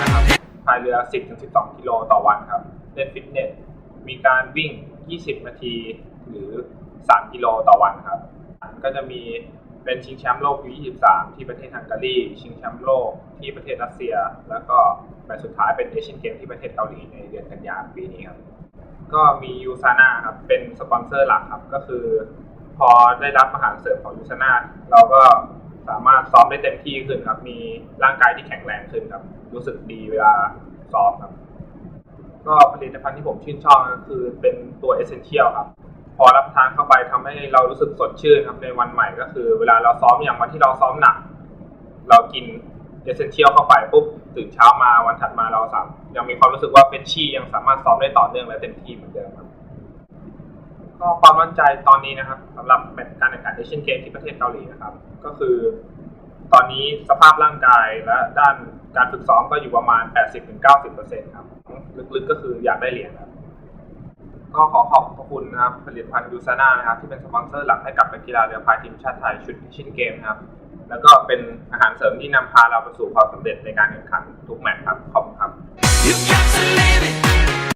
นะครับพายเรือ 10-12 กิโลต่อวันครับ เล่นฟิตเนส มีการวิ่ง 20 นาที หรือ 3 กิโลต่อวันครับ ก็จะมีเป็นชิงแชมป์โลกยู23 ที่ประเทศฮังการี ชิงแชมป์โลกที่ประเทศรัสเซีย แล้วก็แมตช์สุดท้ายเป็นเอเชียนเกมที่ประเทศเกาหลีในเดือนกันยายนปีนี้ครับ ก็มียูซาน่าครับ เป็นสปอนเซอร์หลักครับ ก็คือ พอได้รับอาหารเสริมของยูซาน่าเราก็ ซ้อมได้เต็มที่ขึ้นครับ มีร่างกายที่แข็งแรงขึ้นครับ รู้สึกดีเวลาซ้อมครับ ก็ผลิตภัณฑ์ที่ผมชื่นชอบก็คือเป็นตัวเอเซนเชียลครับ พอรับทานเข้าไปทำให้เรารู้สึกสดชื่นครับในวันใหม่ก็คือ เวลาเราซ้อมอย่างวันที่เราซ้อมหนัก เรากินเอเซนเชียลเข้าไปปุ๊บตื่นเช้ามาวันถัดมาเราสามยังมีความรู้สึกว่าเฟรชชี่ยังสามารถซ้อมได้ต่อเนื่องและเต็มที่เหมือนเดิมครับก็ความมั่นใจตอนนี้นะครับสำหรับแมตช์การแข่งขันเอเชียนเกมที่ประเทศเกาหลีนะครับ ก็คือ ตอนนี้สภาพร่างกายและด้านการฝึกซ้อมก็อยู่ประมาณ 80-90%ครับ ลึกๆก็คืออยากได้เหรียญครับ ก็ขอขอบพระคุณนะครับผลิตภัณฑ์ยูซาน่านะครับ ที่เป็นสปอนเซอร์หลักให้กับนักกีฬาเรือพายทีมชาติไทยชุดชินเกมครับ แล้วก็เป็นอาหารเสริมที่นำพาเราไปสู่ความสำเร็จในการแข่งขันทุกแมตช์ครับขอบคุณ